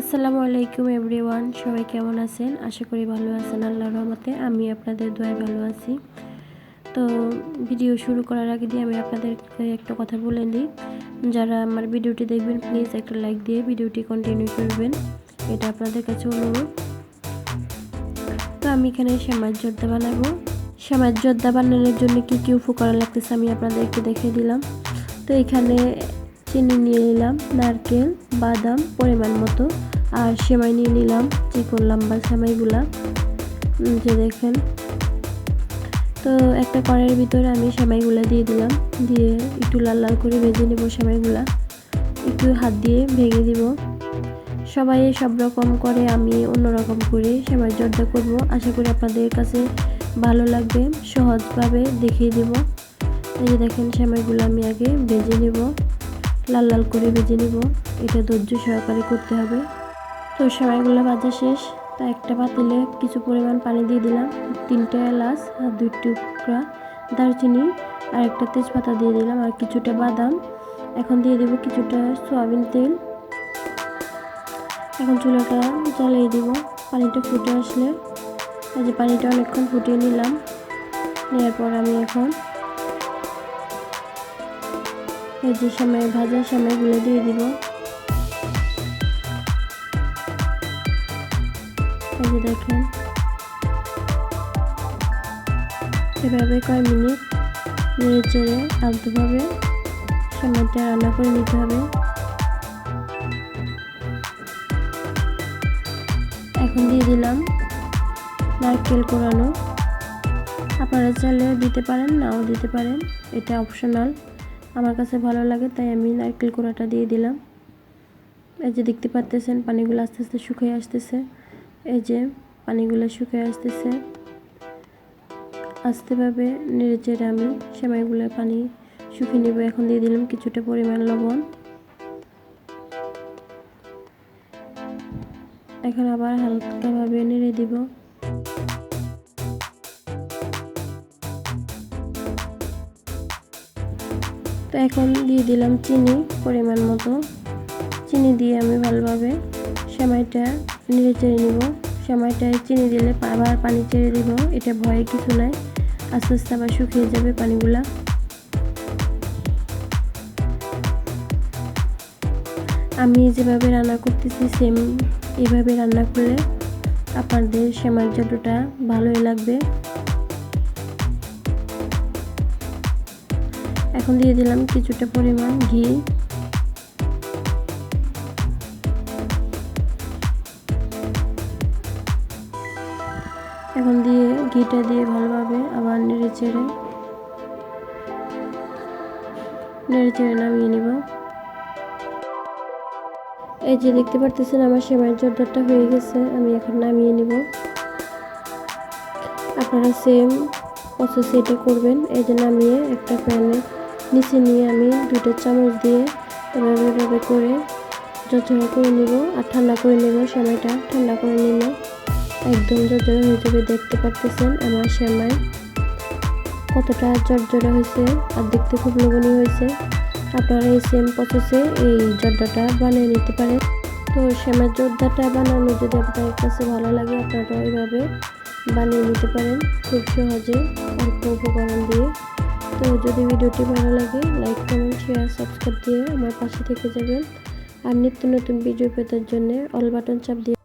আসসালামু আলাইকুম এভরিওয়ান, সবাই কেমন আছেন? আশা করি ভালো আছেন, আল্লাহর রহমতে আমি আপনাদের দোয়ায় ভালো আছি। তো ভিডিও শুরু করার আগে দিয়ে আমি আপনাদেরকে একটা কথা বলে নিই। যারা আমার ভিডিওটি দেখবেন প্লিজ একটা লাইক দিয়ে ভিডিওটি কন্টিনিউ করবেন। এটা আপনাদের কাছে অনুরোধ। তো আমি এখানে শ্যামার জর্দা বানাবো। শ্যামার জর্দা বানানোর জন্য কী কী উপকরণ লাগতেছে আমি আপনাদেরকে দেখে দিলাম। তো এখানে চিনি নিয়ে নিলাম, নারকেল, বাদাম, পরিমাণ মতো, আর সেমাই নিয়ে নিলাম, চিকন লম্বা সেমাইগুলা যে দেখেন। তো একটা কড়াইয়ের ভিতরে আমি সেমাইগুলা দিয়ে দিলাম, দিয়ে একটু লাল লাল করে ভেজে নেব সেমাইগুলা একটু হাত দিয়ে ভেঙে দিব। সবাই সব রকম করে আমি অন্যরকম করে সেমাই জর্দা করব। আশা করি আপনাদের কাছে ভালো লাগবে, সহজভাবে দেখিয়ে দেব। এই যে দেখেন, সেমাইগুলো আমি আগে ভেজে নেব। লাল লাল করে ভেজে নেব। এটা ধৈর্য সহকারে করতে হবে। তো সেমাইগুলো ভাজা শেষ। তা একটা পাতিলে কিছু পরিমাণ পানি দিয়ে দিলাম। তিনটা এলাচ আর দুই টুকরা দারচিনি আর একটা তেজপাতা দিয়ে দিলাম আর কিছুটা বাদাম। এখন দিয়ে দেবো কিছুটা সয়াবিন তেল। এখন চুলাটা জ্বালিয়ে দিব। পানিটা ফুটে আসলে। এই যে পানিটা অনেকক্ষণ ফুটিয়ে নিলাম। নেওয়ার পর আমি এখন এই সময় ভাজা সময়গুলো দিয়ে দিব। এই যে দেখেন। এভাবে কয় মিনিট নেড়ে চেড়ে আলতোভাবে সময়টা রান্না করে নিতে হবে। এখন দিয়ে দিলাম নারকেল কোরানো। আপনারা চাইলে দিতে পারেন, নাও দিতে পারেন। এটা অপশনাল আমার কাছে ভালো লাগে, তাই আমি নারকেল কোড়াটা দিয়ে দিলাম। এই যে দেখতে পাচ্তেছেন পানিগুলো আস্তে আস্তে শুকিয়ে আসতেছে। এই যে পানিগুলো শুকিয়ে আসতেছে। আস্তেভাবে নেড়ে চেড়ে আমি সেমাইগুলো পানি শুকিয়ে নেব। এখন দিয়ে দিলাম কিছুটা পরিমাণ লবণ। এখন আবার হালকাভাবে নেড়ে দিব। তো এখন দিয়ে দিলাম চিনি পরিমাণ মতো। চিনি দিয়ে আমি ভালোভাবে সেমাইটা নেড়ে চেড়ে নিব। সেমাইটায় চিনি দিলে আবার পানি ছেড়ে দিব। এটা ভয়ে কিছু নাই। আস্তে আস্তে আবার শুকিয়ে যাবে পানিগুলা। আমি যেভাবে রান্না করতেছি সেম এভাবে রান্না করলে আপনাদের সেমাইয়ের যতটা ভালোই লাগবে। এখন দিয়ে দিলাম কিছুটা পরিমাণ ঘি। এখন দিয়ে ঘিটা দিয়ে ভালোভাবে আবার নেড়ে চেড়ে নেড়ে চেড়ে নামিয়ে নিব। এই যে দেখতে পারতেছেন আমার সেমাইয়ের জর্দারটা হয়ে গেছে, আমি এখন নামিয়ে নিব। আপনারা সেম প্রসেস এটা করবেন, এই যে নামিয়ে একটা প্যানে নিচে নিয়ে আমি দুটো চামচ দিয়ে এভাবে এভাবে করে ঝরঝরা করে নিব আর ঠান্ডা করে নেব, সেমাইটা ঠান্ডা করে নিলে একদম ঝরঝরা হয়ে যাবে। দেখতে পারতেছেন আমার সেমাই কতটা ঝরঝরা হয়েছে আর দেখতে খুব লোভনীয় হয়েছে। আপনারা এই সেম প্রসেসে এই জর্দাটা বানিয়ে নিতে পারেন। তো সেমাই জর্দাটা বানানো যদি আপনার কাছে ভালো লাগে, আপনারা এইভাবে বানিয়ে নিতে পারেন। খুব সহজে অল্প উপকরণ দিয়ে তো যদি ভিডিওটি ভালো লাগে লাইক কমেন্ট শেয়ার সাবস্ক্রাইব দিয়ে আমার পাশে থেকে যাবেন। আর নিত্য নতুন ভিডিও পেতার জন্য অল বাটন চাপ দিয়ে